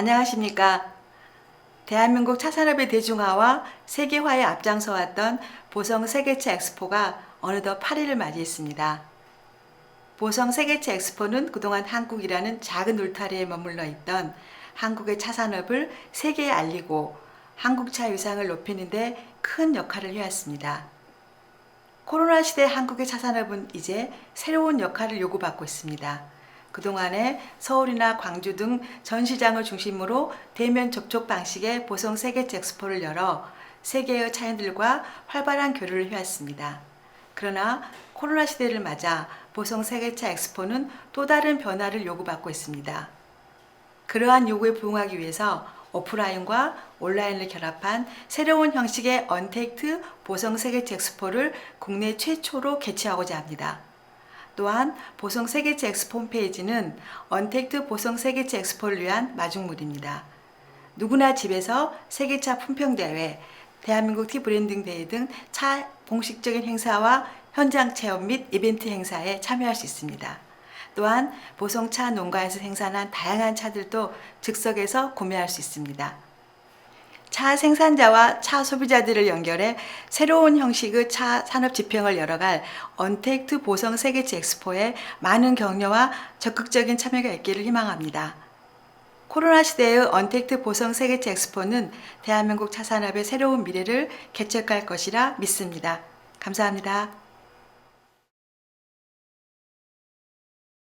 안녕하십니까. 대한민국 차산업의 대중화와 세계화에 앞장서 왔던 보성 세계차 엑스포가 어느덧 8일을 맞이했습니다. 보성 세계차 엑스포는 그동안 한국이라는 작은 울타리에 머물러 있던 한국의 차산업을 세계에 알리고 한국차 위상을 높이는데 큰 역할을 해왔습니다. 코로나 시대 한국의 차산업은 이제 새로운 역할을 요구받고 있습니다. 그동안에 서울이나 광주 등 전 시장을 중심으로 대면 접촉 방식의 보성 세계차 엑스포를 열어 세계의 차인들과 활발한 교류를 해왔습니다. 그러나 코로나 시대를 맞아 보성 세계차 엑스포는 또 다른 변화를 요구받고 있습니다. 그러한 요구에 부응하기 위해서 오프라인과 온라인을 결합한 새로운 형식의 언택트 보성 세계차 엑스포를 국내 최초로 개최하고자 합니다. 또한 보성 세계차 엑스포 홈페이지는 언택트 보성 세계차 엑스포를 위한 마중물입니다. 누구나 집에서 세계차 품평대회, 대한민국 티 브랜딩 대회 등 차 공식적인 행사와 현장 체험 및 이벤트 행사에 참여할 수 있습니다. 또한 보성차 농가에서 생산한 다양한 차들도 즉석에서 구매할 수 있습니다. 차 생산자와 차 소비자들을 연결해 새로운 형식의 차 산업 지평을 열어갈 언택트 보성 세계차 엑스포에 많은 격려와 적극적인 참여가 있기를 희망합니다. 코로나 시대의 언택트 보성 세계차 엑스포는 대한민국 차 산업의 새로운 미래를 개척할 것이라 믿습니다. 감사합니다.